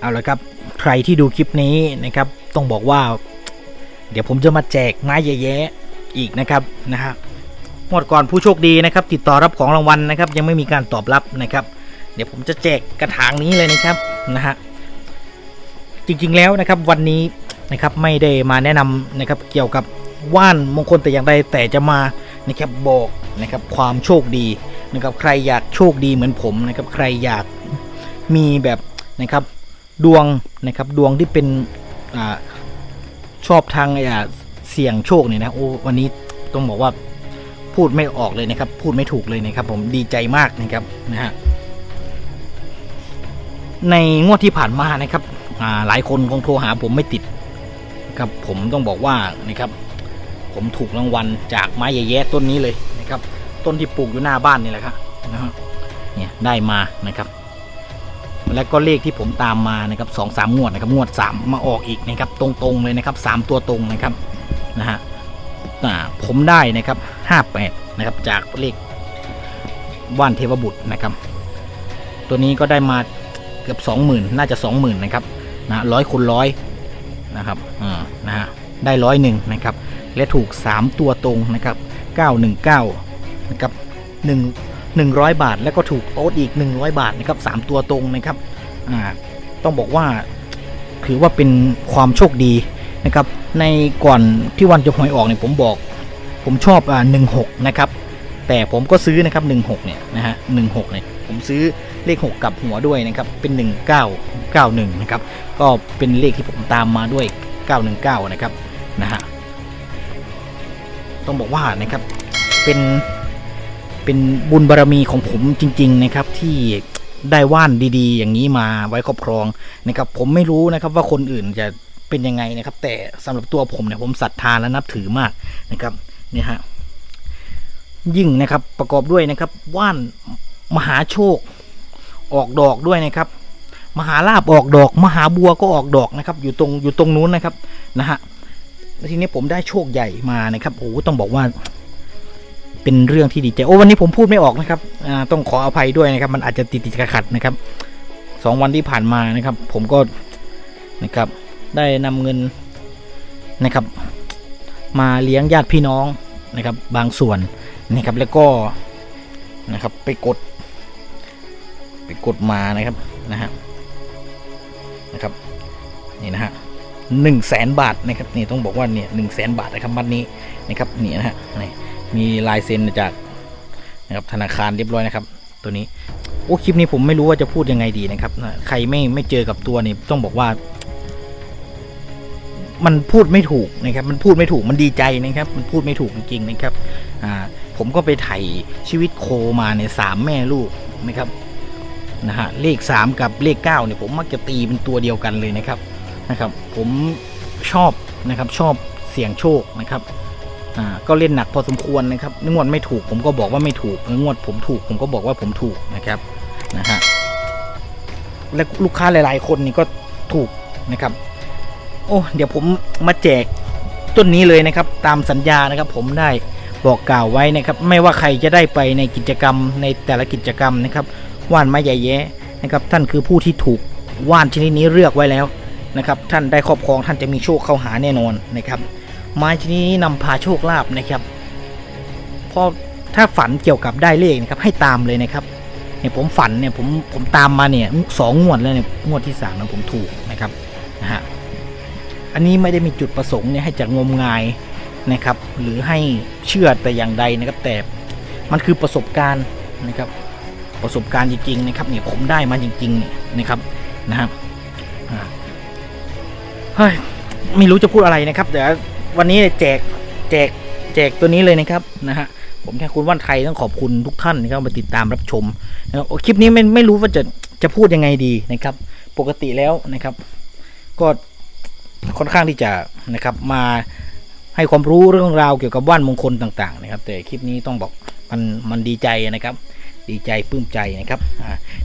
เอาละครับใครที่ดูคลิปนี้นะครับ ต้องบอกว่า เดี๋ยวผมจะมาแจกไม้แย่ๆอีกนะครับนะฮะงวดก่อนผู้โชคดีนะครับ ติดต่อรับของรางวัลนะครับ ยังไม่มีการตอบรับนะครับ เดี๋ยวผมจะแจกกระถางนี้เลยนะครับนะฮะจริงๆแล้วนะครับวันนี้นะครับไม่ได้มาแนะนำนะครับเกี่ยวกับว่านมงคลแต่อย่างใดแต่จะมานะครับบอกนะครับความโชคดีนะครับใครอยากโชคดีเหมือนผมนะครับใครอยากมีแบบนะครับ ดวงนะครับดวงที่เป็นอชอบทางเสี่ยงโชคเนี่ยนะโอ้วันนี้ต้องบอกว่าพูดไม่ออกเลยนะครับ พูดไม่ถูกเลยนะครับ ผมดีใจมากนะครับนะฮะในงวดที่ผ่านมานะครับหลายคนคงโทรหาผมไม่ติดนะครับผมต้องบอกว่านะครับ ผมถูกรางวัลจากไม้แย่ๆต้นนี้เลยนะครับ ต้นที่ปลูกอยู่หน้าบ้านนี่แหละครับนะฮะเนี่ยได้มานะครับ แล้วก็เลขที่ผมตามมานะครับสองสามงวดนะครับงวดสามมาออกอีกนะครับตรงๆเลยนะครับสามตัวตรงนะครับนะฮะผมได้นะครับห้าแปดนะครับจากเลขว่านเทวบุตรนะครับ ตัวนี้ก็ได้มาเกือบ 20,000 น่าจะ 20,000นะครับนะร้อยคูณร้อยนะครับอ่านะฮะได้ร้อยหนึ่งนะครับและถูก 3 ตัวตรงนะครับ919นะครับ1 100 บาท แล้วก็ถูกโอ๊ตอีก 100 บาทนะครับ3ตัวตรงนะครับอ่าต้องบอกว่าถือว่าเป็นความโชคดีนะครับในก่อนที่วันจะหวยออกเนี่ยผมบอก ผมชอบอ่า16นะครับแต่ผมก็ซื้อนะครับ16เนี่ยนะฮะ16เนี่ยผมซื้อเลข6กับหัวด้วยนะครับเป็น1991นะครับก็เป็นเลขที่ผมตามมาด้วย919นะครับนะฮะต้องบอกว่านะครับเป็น เป็นบุญบารรมีของผมจริง ๆ นะครับที่ได้ว่านดีๆ อย่างนี้มาไว้ครอบครองนะครับ ผมไม่รู้นะครับว่าคนอื่นจะเป็นยังไงนะครับ แต่สำหรับตัวผมเนี่ยผมศรัทธาและนับถือมากนะครับนี่ฮะยิ่งนะครับประกอบด้วยนะครับว่านมหาโชคออกดอกด้วยนะครับ มหาลาบออกดอก มหาบัวก็ออกดอกนะครับ อยู่ตรงอยู่ตรงนู้นนะครับนะฮะแล้วทีนี้ผมได้โชคใหญ่มานะครับโอ้โหต้องบอกว่า เป็นเรื่องที่ดีใจโอ้วันนี้ผมพูดไม่ออกนะครับต้องขออภัยด้วยนะครับ มันอาจจะติดติดขัดนะครับสองวันที่ผ่านมานะครับ ผมก็นะครับได้นำเงินนะครับ มาเลี้ยงญาติพี่น้องนะครับ บางส่วนนะครับแล้วก็นะครับไปกด ไปกดมานะครับนะฮะนะครับนี่นะฮะหนึ่งแสนบาทนะครับนี่ต้องบอกว่าเนี่ยหนึ่งแสนบาทนะครับบัตรนี้นะครับนี่นะฮะนี่ มีลายเซ็นจากนะครับธนาคารเรียบร้อยนะครับ ตัวนี้โอ้คลิปนี้ผมไม่รู้ว่าจะพูดยังไงดีนะครับใครไม่ไม่เจอกับตัวนี่ต้องบอกว่า มันพูดไม่ถูกนะครับ มันพูดไม่ถูกมันดีใจนะครับ มันพูดไม่ถูกจริงๆนะครับอ่าผมก็ไปไถ่ชีวิตโคมาในสามแม่ลูกนะครับนะฮะเลข 3 กับเลข9เนี่ยผมมักจะตีเป็นตัวเดียวกันเลยนะครับนะครับ ผมชอบนะครับชอบเสี่ยงโชคนะครับ อ่าก็เล่นหนักพอสมควรนะครับงวดไม่ถูกผมก็บอกว่าไม่ถูกงวดผมถูกผมก็บอกว่าผมถูกนะครับนะฮะและลูกค้าหลาย ๆ คนนี่ก็ถูกนะครับ โอ้เดี๋ยวผมมาแจกต้นนี้เลยนะครับ ตามสัญญานะครับ ผมได้บอกกล่าวไว้นะครับ ไม่ว่าใครจะได้ไปในกิจกรรมในแต่ละกิจกรรมนะครับว่านไม้ใหญ่แย้นะครับ ท่านคือผู้ที่ถูกว่านชนิดนี้เลือกไว้แล้วนะครับ ท่านได้ครอบครองท่านจะมีโชคเข้าหาแน่นอนนะครับ ไม้ชนิดนี้นำพาโชคลาภนะครับพอถ้าฝันเกี่ยวกับได้เลขนะครับให้ตามเลยนะครับเนี่ยผมฝันเนี่ยผมผมตามมาเนี่ยสองงวดแล้วเนี่ยงวดที่สามนะผมถูกนะครับนะฮะอันนี้ไม่ได้มีจุดประสงค์เนี่ยให้จะงมงายนะครับ หรือให้เชื่อแต่อย่างใดนะครับ แต่มันคือประสบการณ์นะครับ ประสบการณ์จริงๆนะครับเนี่ยผมได้มาจริงๆเนี่ยนะครับนะครับเฮ้ยไม่รู้จะพูดอะไรนะครับเดี๋ยว วันนี้แจกแจกแจกตัวนี้เลยนะครับนะฮะผมแค่คุณว่านไทยต้องขอบคุณทุกท่านนะครับมาติดตามรับชมนะครับคลิปนี้ไม่ไม่รู้ว่าจะจะพูดยังไงดีนะครับ ปกติแล้วนะครับ ก็ค่อนข้างที่จะนะครับมาให้ความรู้เรื่องราวเกี่ยวกับว่านมงคลต่าง ๆ นะครับ แต่คลิปนี้ต้องบอกมันมันดีใจนะครับ ดีใจปลื้มใจนะครับ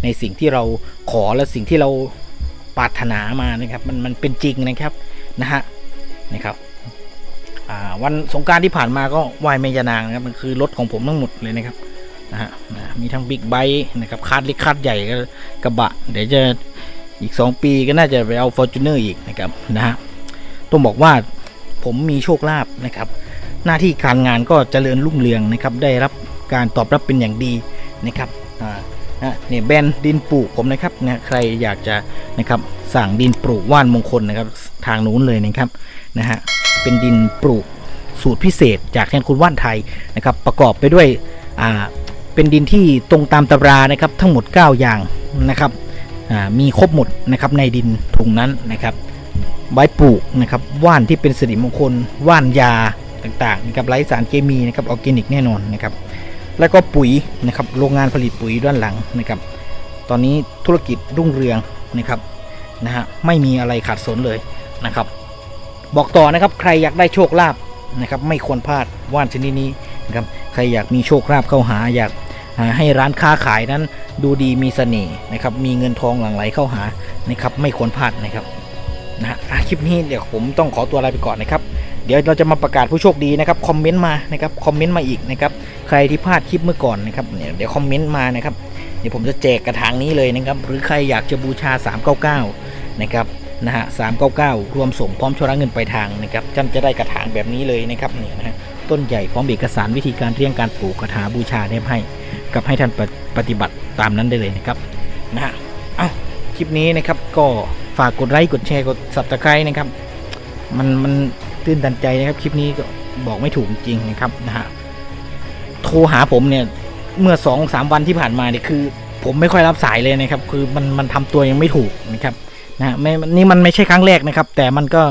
ในสิ่งที่เราขอและสิ่งที่เราปรารถนามานะครับ มันมันเป็นจริงนะครับนะฮะนะครับ วันสงการที่ผ่านมาก็ไหว้แม่ยานางนะครับมันคือรถของผมทั้งหมดเลยนะครับนะฮะมีทั้งบิ๊กไบค์นะครับคาร์ดเล็กคาร์ดใหญ่ก็กระบะ เดี๋ยวจะอีก 2 ปีก็น่าจะไปเอา Fortuner อีกนะครับนะฮะต้องบอกว่าผมมีโชคลาภนะครับ หน้าที่การงานก็เจริญรุ่งเรืองนะครับ ได้รับการตอบรับเป็นอย่างดีนะครับอ่านะเนี่ยแบรนด์ดินปลูกผมนะครับนะใครอยากจะนะครับสั่งดินปลูกว่านมงคลนะครับ ทางนู้นเลยนะครับนะฮะ เป็นดินปลูกสูตรพิเศษ จากแทนคุณว่านไทยนะครับประกอบไปด้วยเป็นดินที่ตรงตามตำรานะครับทั้งหมด 9 อย่างนะครับมีครบหมดนะครับในดินถุงนั้นนะครับใบปลูกนะครับว่านที่เป็นสิริมงคลว่านยาต่างๆนะครับไร้สารเคมีนะครับออร์แกนิกแน่นอนนะครับแล้วก็ปุ๋ยนะครับโรงงานผลิตปุ๋ยด้านหลังนะครับ ตอนนี้ธุรกิจรุ่งเรืองนะครับนะฮะไม่มีอะไรขาดสนเลยนะครับ บอกต่อนะครับใครอยากได้โชคลาภนะครับไม่ควรพลาดว่านชนิดนี้นะครับใครอยากมีโชคลาภเข้าหาอยากให้ร้านค้าขายนั้นดูดีมีเสน่ห์นะครับมีเงินทองหลั่งไหลเข้าหานะครับไม่ควรพลาดนะครับนะฮะคลิปนี้เดี๋ยวผมต้องขอตัวลาไปก่อนนะครับเดี๋ยวเราจะมาประกาศผู้โชคดีนะครับคอมเมนต์มานะครับคอมเมนต์มาอีกนะครับใครที่พลาดคลิปเมื่อก่อนนะครับเนี่ยเดี๋ยวคอมเมนต์มานะครับเดี๋ยวผมจะแจกกระถางนี้เลยนะครับหรือใครอยากจะบูชา 399 นะครับ นะฮะ399รวมส่งพร้อมชำระเงินปลายทางนะครับท่านจะได้กระถางแบบนี้เลยนะครับเนี่ยนะฮะต้นใหญ่พร้อมเอกสารวิธีการเรียงการปลูกกระถาบูชาได้ให้ กับให้ท่านปฏิปฏิบัติตามนั้นได้เลยนะครับนะฮะเอ้าคลิปนี้นะครับก็ฝากกดไลค์กดแชร์กด subscribe นะครับ มันมันตื้นตันใจนะครับคลิปนี้ก็บอกไม่ถูกจริงนะครับนะฮะโทรหาผมเนี่ยเมื่อสองสามวันที่ผ่านมาเนี่ยคือ ผมไม่ค่อยรับสายเลยนะครับ คือมันมันทำตัวยังไม่ถูกนะครับ นะไม่นี่มันไม่ใช่ครั้งแรกนะครับ แต่มันก็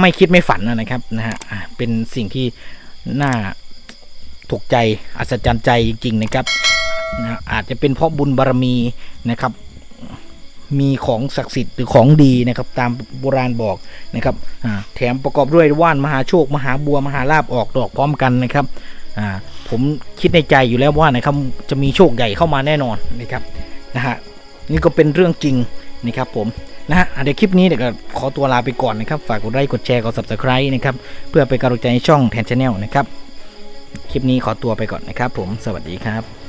ไม่คิดไม่ฝันนะครับนะฮะเป็นสิ่งที่น่าถูกใจอัศจรรย์ใจจริงๆนะครับนะอาจจะเป็นเพราะบุญบารมีนะครับ มีของศักดิ์สิทธิ์หรือของดีนะครับ ตามโบราณบอกนะครับแถมประกอบด้วยว่านมหาโชค มหาบัวมหาลาบออกดอกพร้อมกันนะครับผมคิดในใจอยู่แล้วว่านะครับจะมีโชคใหญ่เข้ามาแน่นอนนะครับนะฮะนี่ก็เป็นเรื่องจริง นะครับผมนะฮะเดี๋ยวคลิปนี้เดี๋ยวขอตัวลาไปก่อนนะครับ ฝากกดไลค์กดแชร์กด subscribe นะครับ เพื่อเป็นกำลังใจให้ช่องแทนชาแนลนะครับ คลิปนี้ขอตัวไปก่อนนะครับผมสวัสดีครับ